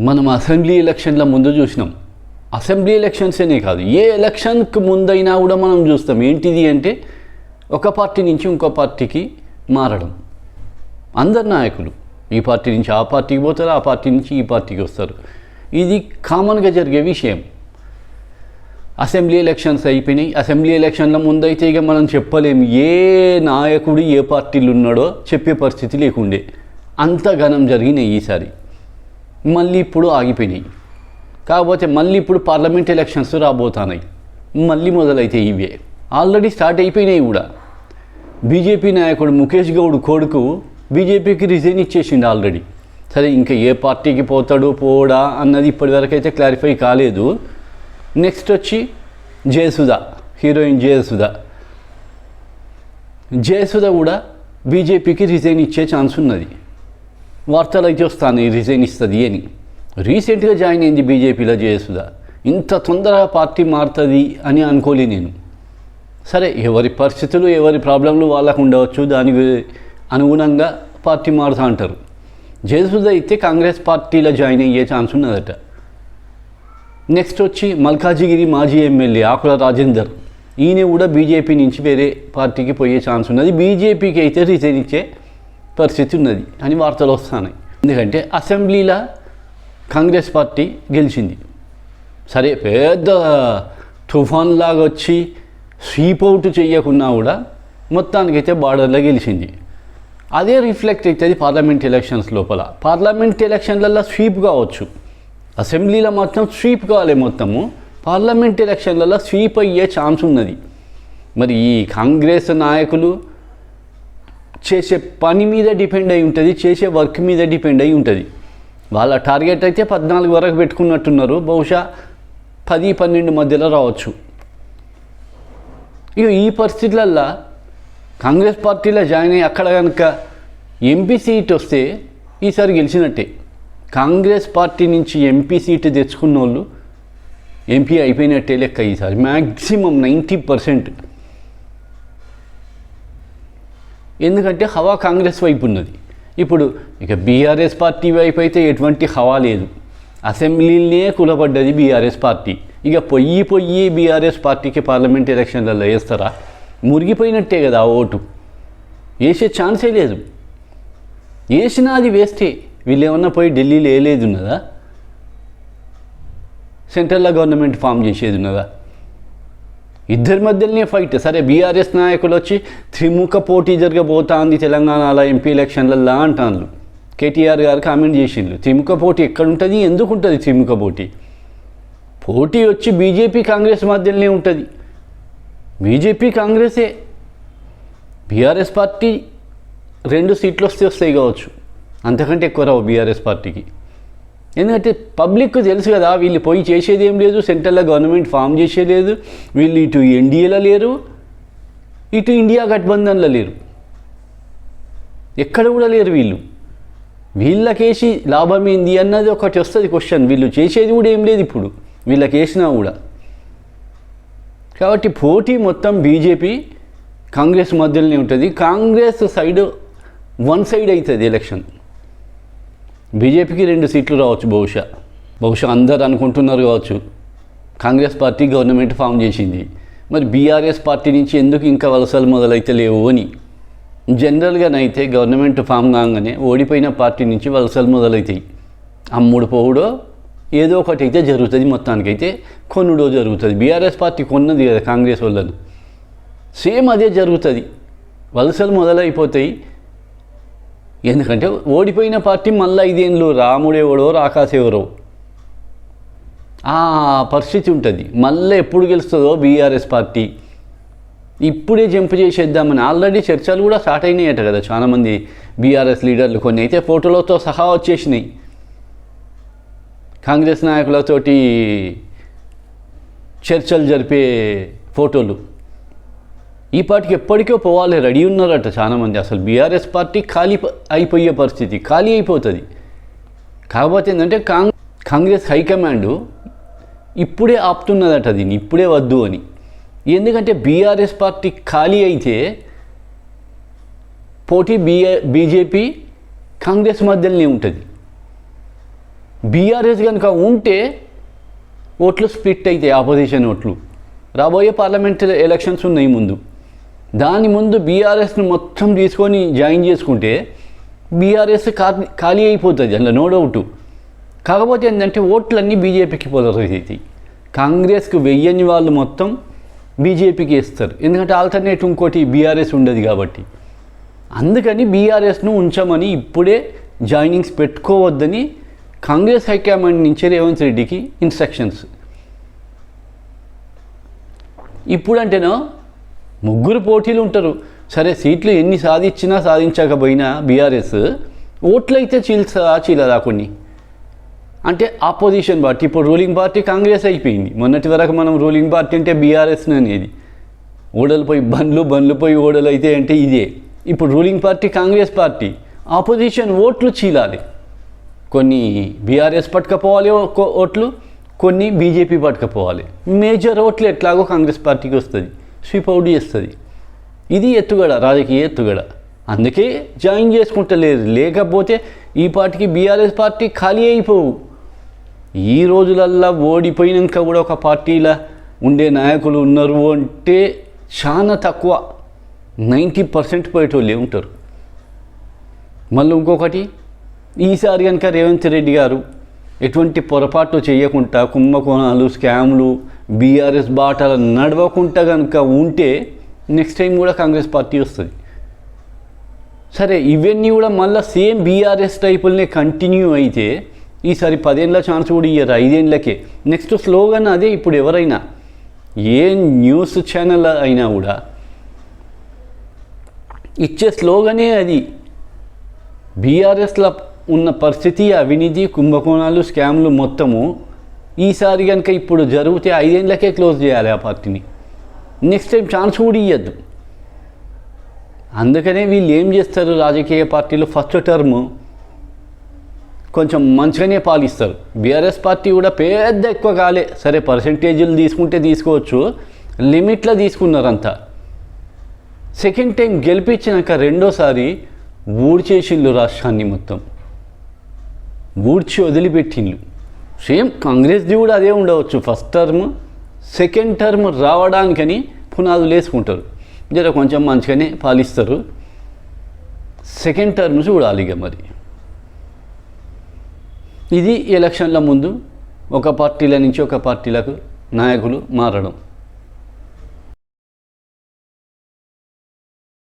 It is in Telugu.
మనం అసెంబ్లీ ఎలక్షన్ల ముందు చూసినాం. అసెంబ్లీ ఎలక్షన్సేనే కాదు ఏ ఎలక్షన్కి ముందైనా కూడా మనం చూస్తాం. ఏంటిది అంటే ఒక పార్టీ నుంచి ఇంకో పార్టీకి మారడం. అందరు నాయకులు ఈ పార్టీ నుంచి ఆ పార్టీకి పోతారు ఆ పార్టీ నుంచి ఈ పార్టీకి వస్తారు. ఇది కామన్గా జరిగే విషయం. అసెంబ్లీ ఎలక్షన్స్ అయిపోయినాయి. అసెంబ్లీ ఎలక్షన్ల ముందైతే ఇక మనం చెప్పలేము ఏ నాయకుడు ఏ పార్టీలు ఉన్నాడో చెప్పే పరిస్థితి లేకుండే. అంత ఘనం జరిగినాయి ఈసారి. మళ్ళీ ఇప్పుడు ఆగిపోయినాయి. కాకపోతే మళ్ళీ ఇప్పుడు పార్లమెంట్ ఎలక్షన్స్ రాబోతున్నాయి. మళ్ళీ మొదలైతే ఇవే. ఆల్రెడీ స్టార్ట్ అయిపోయినాయి కూడా. బీజేపీ నాయకుడు ముఖేష్ గౌడ్ కొడుకు బీజేపీకి రిజైన్ ఇచ్చేసిండు ఆల్రెడీ. సరే ఇంకా ఏ పార్టీకి పోతాడు పోడా అన్నది ఇప్పటివరకు అయితే క్లారిఫై కాలేదు. నెక్స్ట్ వచ్చి జయసుధ హీరోయిన్ జయసుధ. జయసుధ కూడా బీజేపీకి రిజైన్ ఇచ్చే ఛాన్స్ ఉన్నది. వార్తలు అయితే వస్తాను రిజైన్ ఇస్తుంది అని రీసెంట్గా జాయిన్ అయింది బీజేపీలో జయసుధ ఇంత తొందరగా పార్టీ మారుతుంది అని అనుకోలే నేను. సరే ఎవరి పరిస్థితులు ఎవరి ప్రాబ్లంలు వాళ్ళకు ఉండవచ్చు. దానికి అనుగుణంగా పార్టీ మారుతా అంటారు. జయసుధ అయితే కాంగ్రెస్ పార్టీలో జాయిన్ అయ్యే ఛాన్స్ ఉన్నదట. నెక్స్ట్ వచ్చి మల్కాజిగిరి మాజీ ఎమ్మెల్యే ఆకుల రాజేందర్. ఈయన కూడా బీజేపీ నుంచి వేరే పార్టీకి పోయే ఛాన్స్ ఉన్నది. బీజేపీకి అయితే రిజైన్ ఇచ్చే పరిస్థితి ఉన్నది అని వార్తలు వస్తున్నాయి. ఎందుకంటే అసెంబ్లీలో కాంగ్రెస్ పార్టీ గెలిచింది. సరే పెద్ద తుఫాన్ లాగా వచ్చి స్వీప్ అవుట్ చేయకున్నా కూడా మొత్తానికైతే బార్డర్లో గెలిచింది. అదే రిఫ్లెక్ట్ అవుతుంది పార్లమెంట్ ఎలక్షన్స్ లోపల. పార్లమెంట్ ఎలక్షన్లలో స్వీప్ కావచ్చు. అసెంబ్లీలో మాత్రం స్వీప్ కావాలి మొత్తము. పార్లమెంట్ ఎలక్షన్లలో స్వీప్ అయ్యే ఛాన్స్ ఉన్నది. మరి ఈ కాంగ్రెస్ నాయకులు చేసే పని మీద డిపెండ్ అయి ఉంటుంది చేసే వర్క్ మీద డిపెండ్ అయి ఉంటుంది. వాళ్ళ టార్గెట్ అయితే పద్నాలుగు వరకు పెట్టుకున్నట్టున్నారు బహుశా పది పన్నెండు మధ్యలో రావచ్చు. ఇక ఈ పరిస్థితులల్లో కాంగ్రెస్ పార్టీలో జాయిన్ అయ్యి అక్కడ కనుక ఎంపీ సీట్ వస్తే ఈసారి గెలిచినట్టే. కాంగ్రెస్ పార్టీ నుంచి ఎంపీ సీట్ తెచ్చుకున్న వాళ్ళు ఎంపీ అయిపోయినట్టే లెక్క ఈసారి. మ్యాక్సిమం నైంటీ పర్సెంట్ ఎందుకంటే హవా కాంగ్రెస్ వైపు ఉన్నది. ఇప్పుడు ఇక బీఆర్ఎస్ పార్టీ వైపు అయితే ఎటువంటి హవా లేదు. అసెంబ్లీనే కులపడ్డది బీఆర్ఎస్ పార్టీ. ఇక పొయ్యి పొయ్యి బీఆర్ఎస్ పార్టీకి పార్లమెంట్ ఎలక్షన్లలో వేస్తారా? మురిగిపోయినట్టే కదా ఓటు. వేసే ఛాన్సే లేదు. వేసినా అది వేస్తే వీళ్ళు ఏమన్నా పోయి ఢిల్లీలో వేయలేదు ఉన్నదా సెంట్రల్లో గవర్నమెంట్ ఫామ్ చేసేది ఉన్నదా? ఇద్దరి మధ్యలోనే ఫైట్ సరే బీఆర్ఎస్ నాయకులు వచ్చి త్రిముఖ పోటీ జరగబోతోంది తెలంగాణలో ఎంపీ ఎలక్షన్లలో అంటాను కేటీఆర్ గారు కామెంట్ చేసిండ్రు. త్రిముఖ పోటీ ఎక్కడ ఉంటుంది ఎందుకు ఉంటుంది త్రిముఖ పోటీ? పోటీ వచ్చి బీజేపీ కాంగ్రెస్ మధ్యలోనే ఉంటుంది. బీజేపీ కాంగ్రెసే. బీఆర్ఎస్ పార్టీ రెండు సీట్లు వస్తే వస్తాయి కావచ్చు. అంతకంటే ఎక్కువ రావు బీఆర్ఎస్ పార్టీకి. ఎందుకంటే పబ్లిక్ తెలుసు కదా వీళ్ళు పోయి చేసేది ఏం లేదు సెంట్రల్లో గవర్నమెంట్ ఫామ్ చేసేది లేదు వీళ్ళు ఇటు ఎన్డీఏలో లేరు ఇటు ఇండియా గఠబంధన్లో లేరు. ఎక్కడ కూడా లేరు వీళ్ళు. వీళ్ళకేసి లాభం ఏంది అన్నది ఒకటి వస్తుంది క్వశ్చన్ వీళ్ళు చేసేది కూడా ఏం లేదు ఇప్పుడు. వీళ్ళకేసినా కూడా. కాబట్టి పోటీ మొత్తం బీజేపీ కాంగ్రెస్ మధ్యలోనే ఉంటుంది. కాంగ్రెస్ సైడ్ వన్ సైడ్ అవుతుంది ఎలక్షన్. బీజేపీకి రెండు సీట్లు రావచ్చు బహుశా. బహుశా అందరు అనుకుంటున్నారు కావచ్చు. కాంగ్రెస్ పార్టీ గవర్నమెంట్ ఫామ్ చేసింది. మరి బీఆర్ఎస్ పార్టీ నుంచి ఎందుకు ఇంకా వలసలు మొదలైతే లేవు అని. జనరల్గానైతే గవర్నమెంట్ ఫామ్ కాగానే ఓడిపోయిన పార్టీ నుంచి వలసలు మొదలవుతాయి అమ్ముడు పోవుడో ఏదో ఒకటి అయితే జరుగుతుంది మొత్తానికైతే కొనుడో జరుగుతుంది. బీఆర్ఎస్ పార్టీ కొన్నది కదా కాంగ్రెస్ వాళ్ళను సేమ్ అదే జరుగుతుంది. వలసలు మొదలైపోతాయి. ఎందుకంటే ఓడిపోయిన పార్టీ మళ్ళీ ఐదేళ్ళు రాముడెవడో రాకాశెవరో ఆ పరిస్థితి ఉంటుంది. మళ్ళీ ఎప్పుడు గెలుస్తుందో బీఆర్ఎస్ పార్టీ. ఇప్పుడే జంప్ చేసేద్దామని ఆల్రెడీ చర్చలు కూడా స్టార్ట్ అయినాయట కదా చాలామంది బీఆర్ఎస్ లీడర్లు. కొన్ని అయితే ఫోటోలతో సహా వచ్చేసినాయి. కాంగ్రెస్ నాయకులతోటి చర్చలు జరిపే ఫోటోలు. ఈ పార్టీకి ఎప్పటికో పోవాలి రెడీ ఉన్నారట చాలామంది. అసలు బీఆర్ఎస్ పార్టీ ఖాళీ అయిపోయే పరిస్థితి ఖాళీ అయిపోతుంది. కాకపోతే ఏంటంటే కాంగ్ కాంగ్రెస్ హైకమాండ్ ఇప్పుడే ఆపుతున్నదట దీన్ని ఇప్పుడే వద్దు అని. ఎందుకంటే బీఆర్ఎస్ పార్టీ ఖాళీ అయితే పోటీ బీఏ బీజేపీ కాంగ్రెస్ మధ్యలోనే ఉంటుంది. బీఆర్ఎస్ కనుక ఉంటే ఓట్లు స్ప్లిట్ అవుతాయి ఆపోజిషన్ ఓట్లు. రాబోయే పార్లమెంట్ ఎలక్షన్స్ ఉన్నాయి ముందు. దాని ముందు బీఆర్ఎస్ని మొత్తం తీసుకొని జాయిన్ చేసుకుంటే బీఆర్ఎస్ ఖాళీ ఖాళీ అయిపోతుంది అందులో నో డౌట్ కాకపోతే ఏంటంటే ఓట్లన్నీ బీజేపీకి పోలరైతాయి కాంగ్రెస్కి వెయ్యని వాళ్ళు మొత్తం బీజేపీకి ఇస్తారు. ఎందుకంటే ఆల్టర్నేట్ ఇంకోటి బీఆర్ఎస్ ఉండదు కాబట్టి. అందుకని బీఆర్ఎస్ను ఉంచమని ఇప్పుడే జాయినింగ్స్ పెట్టుకోవద్దని కాంగ్రెస్ హైకమాండ్ నుంచి రేవంత్ రెడ్డికి ఇన్స్ట్రక్షన్స్ ఇప్పుడంటేనో ముగ్గురు పోటీలు ఉంటారు. సరే సీట్లు ఎన్ని సాధించినా సాధించకపోయినా బీఆర్ఎస్ ఓట్లయితే చీల్సా చీలదా కొన్ని? అంటే ఆపోజిషన్ పార్టీ ఇప్పుడు రూలింగ్ పార్టీ కాంగ్రెస్ అయిపోయింది. మొన్నటి వరకు మనం రూలింగ్ పార్టీ అంటే బీఆర్ఎస్ అనేది. ఓడలు పోయి బండ్లు బండ్లు పోయి ఓడలు అయితే అంటే ఇదే. ఇప్పుడు ruling party Congress party opposition ఓట్లు చీలాలి. కొన్ని బీఆర్ఎస్ పట్టుకపోవాలి ఓ- ఓట్లు కొన్ని బీజేపీ పట్టుకపోవాలి. మేజర్ ఓట్లు ఎట్లాగో కాంగ్రెస్ పార్టీకి వస్తుంది. స్వీప్ అవుట్ చేస్తుంది. ఇది ఎత్తుగడ రాజకీయ ఎత్తుగడ. అందుకే జాయిన్ చేసుకుంటలేరు లేకపోతే ఈ పార్టీకి బీఆర్ఎస్ పార్టీ ఖాళీ అయిపోవు. ఈ రోజులల్లా ఓడిపోయినాక కూడా ఒక పార్టీలా ఉండే నాయకులు ఉన్నారు అంటే చాలా తక్కువ. నైంటీ పర్సెంట్ పోయేటోళ్ళే ఉంటారు. మళ్ళీ ఇంకొకటి ఈసారి కనుక రేవంత్ రెడ్డి గారు ఎటువంటి పొరపాటు చేయకుండా కుంభకోణాలు స్కామ్లు బీఆర్ఎస్ బాటలు నడవకుండా కనుక ఉంటే నెక్స్ట్ టైం కూడా కాంగ్రెస్ పార్టీ వస్తుంది. సరే ఇవన్నీ కూడా మళ్ళీ సేమ్ బీఆర్ఎస్ టైపుల్నే కంటిన్యూ అయితే ఈసారి పదేళ్ళ ఛాన్స్ కూడా ఇయ్యరు ఐదేళ్ళకే నెక్స్ట్ స్లోగన్ అదే ఇప్పుడు ఎవరైనా ఏ న్యూస్ ఛానల్ అయినా కూడా ఇచ్చే స్లోగనే అది. బీఆర్ఎస్లో ఉన్న పరిస్థితి అవినీతి కుంభకోణాలు స్కామ్లు మొత్తము ఈసారి కనుక ఇప్పుడు జరిగితే ఐదేళ్ళకే క్లోజ్ చేయాలి ఆ పార్టీని. నెక్స్ట్ టైం ఛాన్స్ కూడా ఇవ్వద్దు అందుకనే వీళ్ళు ఏం చేస్తారు? రాజకీయ పార్టీలు ఫస్ట్ టర్మ్ కొంచెం మంచిగానే పాలిస్తారు. బీఆర్ఎస్ పార్టీ కూడా పెద్ద ఎక్కువ కాలే. సరే పర్సంటేజీలు తీసుకుంటే తీసుకోవచ్చు. లిమిట్లో తీసుకున్నారంతా. సెకండ్ టైం గెలిపించినాక రెండోసారి ఊడ్చేసిండ్రు రాష్ట్రాన్ని మొత్తం. ఊడ్చి వదిలిపెట్టిండ్రు సేమ్ కాంగ్రెస్ది కూడా అదే ఉండవచ్చు. ఫస్ట్ టర్మ్ సెకండ్ టర్మ్ రావడానికని పునాదులు వేసుకుంటారు. జర కొంచెం మంచిగానే పాలిస్తారు. సెకండ్ టర్మ్ చూడాలి ఇక మరి. ఇది ఎలక్షన్ల ముందు ఒక పార్టీల నుంచి ఒక పార్టీలకు నాయకులు మారడం.